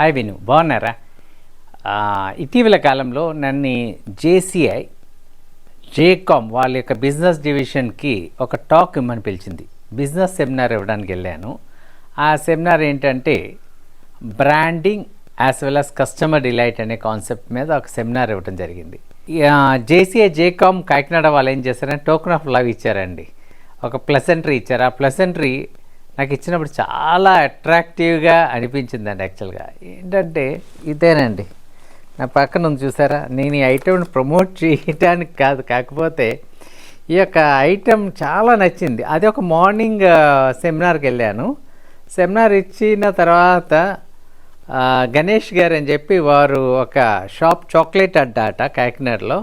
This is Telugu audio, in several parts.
హాయ్ విను బాగున్నారా? ఇటీవల కాలంలో నన్ను జేసీఐ జేకామ్ వాళ్ళ యొక్క బిజినెస్ డివిజన్కి ఒక టాక్ ఇమ్మని పిలిచింది. బిజినెస్ సెమినార్ ఇవ్వడానికి వెళ్ళాను. ఆ సెమినార్ ఏంటంటే branding as well as customer delight అనే కాన్సెప్ట్ మీద ఒక సెమినార్ ఇవ్వడం జరిగింది. జేసీఐ జేకామ్ కాకినాడ వాళ్ళు ఏం చేశారంటే టోకెన్ ఆఫ్ లవ్ ఇచ్చారండి. ఒక ప్లసెంట్రీ ఇచ్చారు. ఆ ప్లసెంట్రీ నాకు ఇచ్చినప్పుడు చాలా అట్రాక్టివ్గా అనిపించిందండి యాక్చువల్గా ఏంటంటే ఇదేనండి. నా పక్కన ఉంది చూసారా? నేను ఈ ఐటెంని ప్రమోట్ చేయడానికి కాదు కాకపోతే ఈ యొక్క ఐటెం చాలా నచ్చింది. అది ఒక మార్నింగ్ సెమినార్కి వెళ్ళాను. సెమినార్ ఇచ్చిన తర్వాత గణేష్ గారు అని చెప్పి వారు ఒక షాప్ చాక్లెట్ అడ్డాట కాకినాడలో.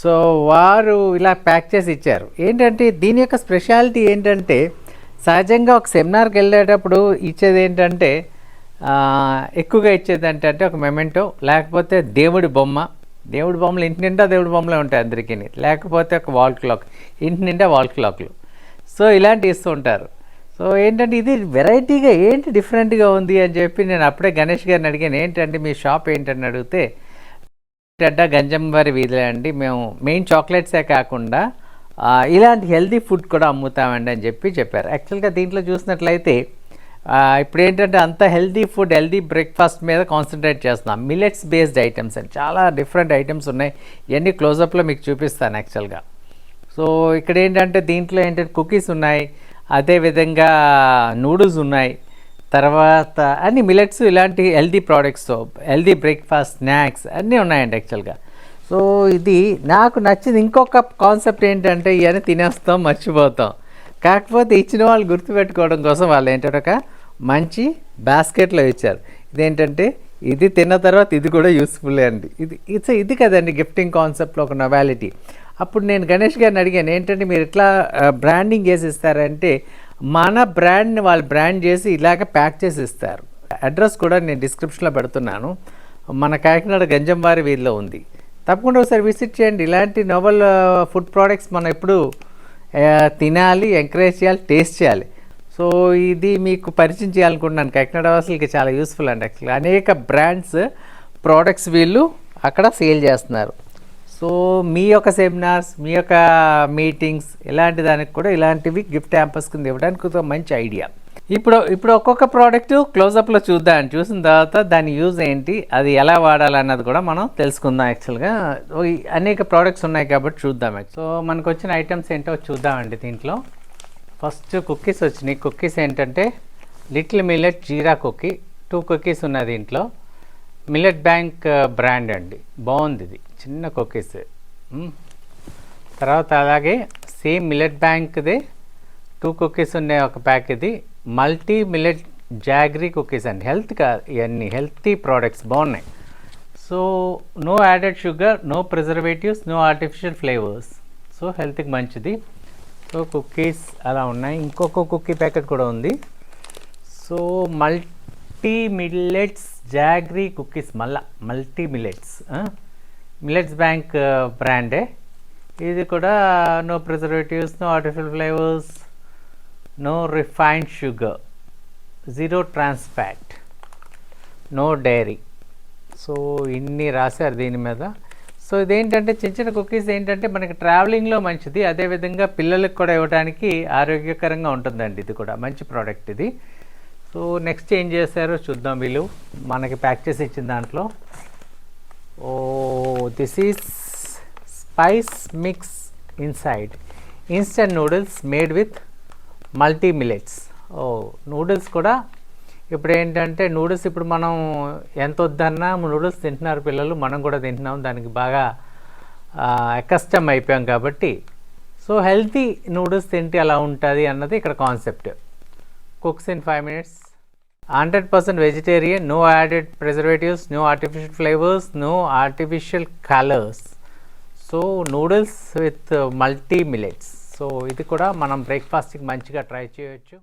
సో వారు ఇలా ప్యాక్ చేసి ఇచ్చారు. ఏంటంటే దీని యొక్క స్పెషాలిటీ ఏంటంటే సహజంగా ఒక సెమినార్కి వెళ్ళేటప్పుడు ఇచ్చేది ఏంటంటే ఎక్కువగా ఇచ్చేది ఏంటంటే ఒక మెమెంటో లేకపోతే దేవుడి బొమ్మ. దేవుడి బొమ్మలు ఇంటి నిండా దేవుడి బొమ్మలే ఉంటాయి అందరికీ లేకపోతే ఒక వాల్ క్లాక్. ఇంటి నిండా వాల్ క్లాక్లు. సో ఇలాంటివి ఇస్తూ ఉంటారు. సో ఏంటంటే ఇది వెరైటీగా ఏంటి డిఫరెంట్గా ఉంది అని చెప్పి నేను అప్పుడే గణేష్ గారిని అడిగాను. ఏంటంటే మీ షాప్ ఏంటని అడిగితే అడ్డ గంజంవారి వీధిలో అండి. మేము మెయిన్ చాక్లెట్సే కాకుండా ఇలాంటి హెల్దీ ఫుడ్ కూడా అమ్ముతామండి అని చెప్పి చెప్పారు. యాక్చువల్గా దీంట్లో చూసినట్లయితే ఇప్పుడు ఏంటంటే అంత హెల్దీ ఫుడ్ హెల్దీ బ్రేక్ఫాస్ట్ మీద కాన్సన్ట్రేట్ చేస్తున్నాం. Millets based items and. చాలా డిఫరెంట్ ఐటమ్స్ ఉన్నాయి. ఇవన్నీ క్లోజప్లో మీకు చూపిస్తాను యాక్చువల్గా. సో ఇక్కడ ఏంటంటే దీంట్లో ఏంటంటే కుకీస్ ఉన్నాయి. అదేవిధంగా నూడిల్స్ ఉన్నాయి. తర్వాత అన్ని మిలెట్స్ ఇలాంటి healthy products healthy breakfast snacks అన్నీ ఉన్నాయండి యాక్చువల్గా. సో ఇది నాకు నచ్చింది ఇంకొక కాన్సెప్ట్ ఏంటంటే ఇవన్నీ తినేస్తాం మర్చిపోతాం. కాకపోతే ఇచ్చిన వాళ్ళు గుర్తుపెట్టుకోవడం కోసం వాళ్ళు ఏంటంటే ఒక మంచి బాస్కెట్లో ఇచ్చారు. ఇదేంటంటే ఇది తిన్న తర్వాత ఇది కూడా యూస్ఫుల్ అండి. ఇది ఇట్స్ ఇది కదండి గిఫ్టింగ్ కాన్సెప్ట్లో ఒక నొవాలిటీ అప్పుడు నేను గణేష్ గారిని అడిగాను ఏంటంటే మీరు ఎట్లా బ్రాండింగ్ చేసి ఇస్తారంటే మన బ్రాండ్ని వాళ్ళు బ్రాండ్ చేసి ఇలాగ ప్యాక్ చేసి ఇస్తారు. అడ్రస్ కూడా నేను డిస్క్రిప్షన్లో పెడుతున్నాను. మన కాకినాడ గంజంవారి వీధిలో ఉంది. తప్పకుండా ఒకసారి విజిట్ చేయండి. ఇలాంటి నోవెల్ ఫుడ్ ప్రోడక్ట్స్ మనం ఎప్పుడు తినాలి ఎంకరేజ్ చేయాలి టేస్ట్ చేయాలి. సో ఇది మీకు పరిచయం చేయాలనుకుంటున్నాను. కాకినాడ వాసులకి చాలా యూస్ఫుల్ అండి యాక్చువల్గా. అనేక బ్రాండ్స్ ప్రోడక్ట్స్ వీళ్ళు అక్కడ సేల్ చేస్తున్నారు. సో మీ యొక్క సెమినార్స్ మీ యొక్క మీటింగ్స్ ఇలాంటి దానికి కూడా ఇలాంటివి గిఫ్ట్ క్యాంపస్ కింద ఇవ్వడానికి ఒక మంచి ఐడియా. ఇప్పుడు ఇప్పుడు ఒక్కొక్క ప్రోడక్ట్ క్లోజప్లో చూద్దాం. చూసిన తర్వాత దాని యూజ్ ఏంటి అది ఎలా వాడాలన్నది కూడా మనం తెలుసుకుందాం యాక్చువల్గా అనేక ప్రోడక్ట్స్ ఉన్నాయి కాబట్టి చూద్దాం సో మనకు వచ్చిన ఐటమ్స్ ఏంటో చూద్దామండి దీంట్లో. ఫస్ట్ కుక్కీస్ వచ్చినాయి. కుక్కీస్ ఏంటంటే little millet jeera cookie two cookies ఉన్నాయి దీంట్లో. మిల్లెట్ బ్యాంక్ బ్రాండ్ అండి. బాగుంది ఇది. చిన్న కుక్కీస్ తర్వాత అలాగే సేమ్ మిల్లెట్ బ్యాంక్ది టూ కుక్కీస్ ఉన్నాయి ఒక ప్యాక్ ఇది. Multi millet jaggery cookies and health కా ఇవన్నీ హెల్తీ ప్రోడక్ట్స్ బాగున్నాయి so no added sugar no preservatives no artificial flavours. So హెల్త్కి మంచిది. సో కుక్కీస్ అలా ఉన్నాయి. ఇంకొక కుక్కీ ప్యాకెట్ కూడా ఉంది. So multi millets jaggery cookies మళ్ళా మల్టీ మిల్లెట్స్ మిల్లెట్స్ బ్యాంక్ బ్రాండే. ఇది కూడా no preservatives no artificial flavours. No refined sugar zero trans fat, no dairy so ఇన్ని రాశారు దీని మీద. సో ఇదేంటంటే చిన్న చిన్న కుకీస్ ఏంటంటే మనకి ట్రావెలింగ్లో మంచిది. అదేవిధంగా పిల్లలకు కూడా ఇవ్వడానికి ఆరోగ్యకరంగా ఉంటుందండి ఇది కూడా. మంచి ప్రోడక్ట్ ఇది. సో నెక్స్ట్ ఏం చేశారో చూద్దాం వీళ్ళు. మనకి ప్యాక్ చేసి ఇచ్చిన దాంట్లో. ఓ this is spice mix inside instant noodles made with multi millets oh noodles కూడా ఇప్పుడు ఏంటంటే నూడిల్స్ ఇప్పుడు మనం ఎంత వద్దన్నా నూడిల్స్ తింటున్నారు పిల్లలు మనం కూడా తింటున్నాం. దానికి బాగా కష్టం అయిపోయాం కాబట్టి. సో హెల్తీ నూడిల్స్ తింటే అలా ఉంటుంది అన్నది ఇక్కడ concept. Cooks in five minutes. Hundred percent vegetarian no added preservatives no artificial flavours no artificial colours. So noodles with multi millets so ఇది కూడా మనం బ్రేక్ఫాస్ట్కి మంచిగా ట్రై చేయొచ్చు.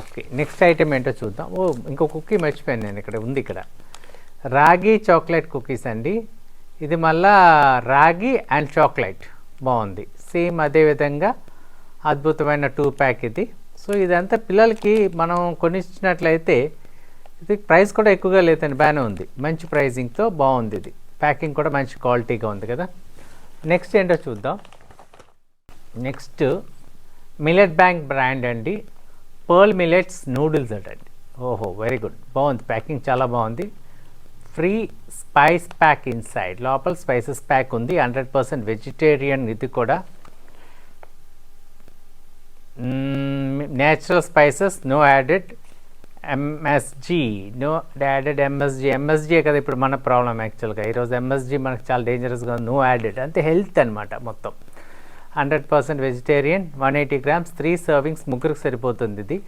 ఓకే నెక్స్ట్ ఐటెం ఏంటో చూద్దాం. ఓ ఇంకో కుక్కీ మర్చిపోయాను నేను ఇక్కడ ఉంది ఇక్కడ. రాగి చాక్లెట్ కుకీస్ అండి. ఇది మళ్ళా రాగి అండ్ చాక్లెట్ బాగుంది. సేమ్ అదే విధంగా అద్భుతమైన టూ ప్యాక్ ఇది. సో ఇదంతా పిల్లలకి మనం కొనిచ్చినట్లయితే ఇది ప్రైస్ కూడా ఎక్కువగా లేదండి బాగానే ఉంది. మంచి ప్రైజింగ్తో బాగుంది ఇది. ప్యాకింగ్ కూడా మంచి క్వాలిటీగా ఉంది కదా. నెక్స్ట్ ఏంటో చూద్దాం. నెక్స్ట్ మిలెట్ బ్యాంక్ బ్రాండ్ అండి. పర్ల్ మిలెట్స్ నూడిల్స్ అండి. ఓహో వెరీ గుడ్ బాగుంది. ప్యాకింగ్ చాలా బాగుంది. Free spice pack inside. లోపల స్పైసెస్ ప్యాక్ ఉంది. హండ్రెడ్ పర్సెంట్ వెజిటేరియన్ ఇది కూడా. Natural spices no added MSG no added MSG MSG కదా ఇప్పుడు మన ప్రాబ్లం యాక్చువల్గా. ఈరోజు ఎంఎస్జి మనకు చాలా డేంజరస్గా నో యాడెడ్. అంటే హెల్త్ అనమాట మొత్తం. Hundred percent vegetarian one eighty grams three servings ముగ్గురికి సరిపోతుంది ఇది.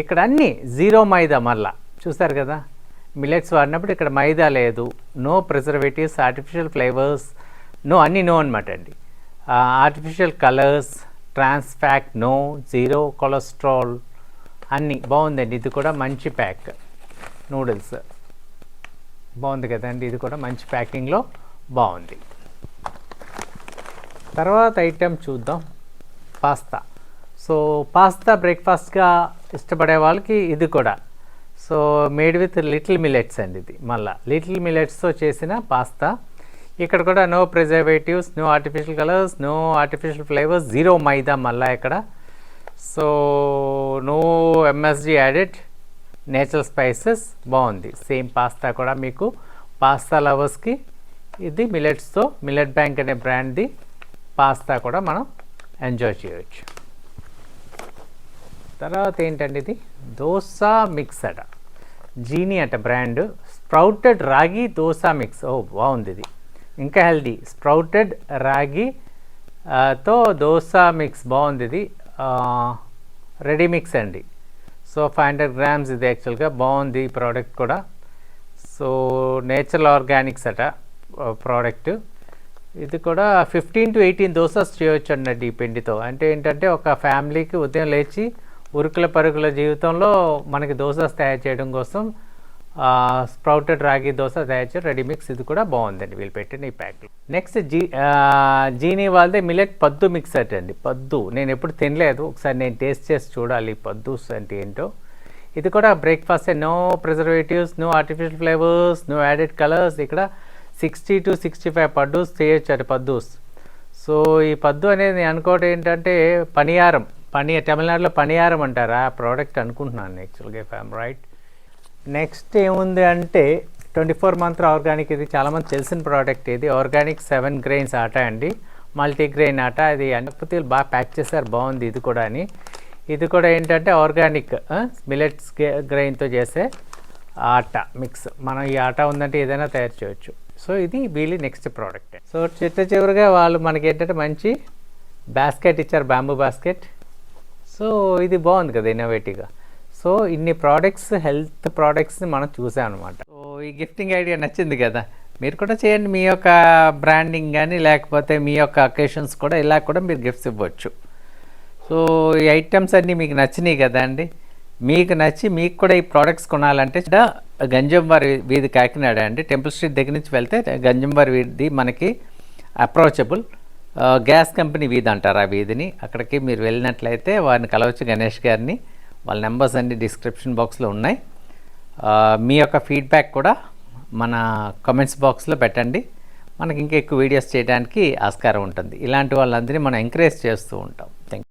ఇక్కడ అన్నీ జీరో మైదా మళ్ళా. చూస్తారు కదా? మిలెట్స్ వాడినప్పుడు ఇక్కడ మైదా లేదు. No preservatives artificial flavours no అన్నీ నో అనమాట అండి. Artificial colours trans fat no zero cholesterol అన్నీ. బాగుందండి. ఇది కూడా మంచి ప్యాక్ నూడిల్స్ బాగుంది కదండి. ఇది కూడా మంచి ప్యాకింగ్లో బాగుంది. తర్వాత ఐటెం చూద్దాం. పాస్తా సో పాస్తా బ్రేక్ఫాస్ట్గా ఇష్టపడే వాళ్ళకి ఇది కూడా. So made with little millets అండి ఇది మళ్ళా. లిటిల్ మిలెట్స్తో చేసిన పాస్తా ఇక్కడ కూడా no preservatives no artificial colours no artificial flavours zero maida మళ్ళా ఇక్కడ. So no MSG added natural spices బాగుంది. సేమ్ పాస్తా కూడా మీకు. పాస్తా లవర్స్కి ఇది మిలెట్స్తో మిలెట్ బ్యాంక్ అనే బ్రాండ్ది పాస్తా కూడా మనం ఎంజాయ్ చేయవచ్చు తర్వాత ఏంటండి ఇది? దోసా మిక్స్ అట. జీనీ అట brand. Sprouted ragi dosa mix. ఓ బాగుంది ఇది. ఇంకా హెల్దీ. స్ప్రౌటెడ్ రాగి తో దోసా మిక్స్ బాగుంది ఇది. రెడీ మిక్స్ అండి. సో ఫైవ్ హండ్రెడ్ గ్రామ్స్ ఇది యాక్చువల్గా. బాగుంది ఈ ప్రోడక్ట్ కూడా. సో నేచురల్ ఆర్గానిక్స్ అట ప్రోడక్ట్. ఇది కూడా ఫిఫ్టీన్ టు ఎయిటీన్ దోసెస్ చేయొచ్చు అన్నట్టు ఈ పిండితో. అంటే ఏంటంటే ఒక ఫ్యామిలీకి ఉదయం లేచి ఉరుకుల పరుగుల జీవితంలో మనకి దోసెస్ తయారు చేయడం కోసం స్ప్రౌటెడ్ రాగి దోశ తయారు చేయడం రెడీ మిక్స్ ఇది కూడా బాగుందండి. వీళ్ళు పెట్టిన ఈ ప్యాక్లు. నెక్స్ట్ జీ జీనీ వాళ్ళదే మిలెట్ పద్దు మిక్స్ అండి పద్దు. నేను ఎప్పుడు తినలేదు. ఒకసారి నేను టేస్ట్ చేసి చూడాలి పద్దు పద్దుస్ అంటే ఏంటో. ఇది కూడా breakfast no preservatives no artificial flavours no added colours ఇక్కడ sixty two sixty five paddus చేయొచ్చు అటు పద్దూస్ సో ఈ పద్దు అనేది నేను ఏంటంటే పనియారం. పని తమిళనాడులో పనియారం అంటారు? ఆ ప్రోడక్ట్ అనుకుంటున్నాను యాక్చువల్గా ఇఫ్ రైట్ నెక్స్ట్ ఏముంది అంటే ట్వంటీ ఫోర్ మంత్ ఆర్గానిక్ ఇది చాలామంది తెలిసిన ప్రోడక్ట్ ఇది. ఆర్గానిక్ సెవెన్ గ్రెయిన్స్ ఆట అండి. మల్టీగ్రెయిన్ ఆట. అది అన్నపతి బాగా ప్యాక్ చేశారు. బాగుంది ఇది కూడా అని. ఇది కూడా ఏంటంటే ఆర్గానిక్ మిలెట్స్ గ్రెయిన్తో చేసే ఆట మిక్స్ మనం ఈ ఆట ఉందంటే ఏదైనా తయారు చేయొచ్చు. సో ఇది వీళ్ళు నెక్స్ట్ ప్రోడక్ట్ సో చిట్ట చివరిగా వాళ్ళు మనకి ఏంటంటే మంచి బాస్కెట్ ఇచ్చారు బ్యాంబూ బాస్కెట్ సో ఇది బాగుంది కదా ఇన్నోవేటివ్గా సో ఇన్ని ప్రోడక్ట్స్ హెల్త్ ప్రోడక్ట్స్ని మనం చూసామన్నమాట. అనమాట సో ఈ గిఫ్టింగ్ ఐడియా నచ్చింది కదా. మీరు కూడా చేయండి మీ యొక్క బ్రాండింగ్ కానీ లేకపోతే మీ యొక్క అకేషన్స్ కూడా ఇలా కూడా మీరు గిఫ్ట్స్ ఇవ్వచ్చు. సో ఈ ఐటమ్స్ అన్నీ మీకు నచ్చినాయి కదా అండి. మీకు నచ్చి మీకు కూడా ఈ ప్రోడక్ట్స్ కొనాలంటే గంజంవారి వీధి కాకినాడ అండి. టెంపుల్ స్ట్రీట్ దగ్గర నుంచి వెళ్తే గంజంవారి వీధి మనకి అప్రోచబుల్ గ్యాస్ కంపెనీ వీధి అంటారు ఆ వీధిని. అక్కడికి మీరు వెళ్ళినట్లయితే వారిని కలవచ్చు గణేష్ గారిని. వాళ్ళ నెంబర్స్ అన్ని డిస్క్రిప్షన్ బాక్స్లో ఉన్నాయి. మీ యొక్క ఫీడ్బ్యాక్ కూడా మన కమెంట్స్ బాక్స్లో పెట్టండి. మనకి ఇంకా ఎక్కువ వీడియోస్ చేయడానికి ఆస్కారం ఉంటుంది. ఇలాంటి వాళ్ళందరినీ మనం ఎంకరేజ్ చేస్తూ ఉంటాం. థ్యాంక్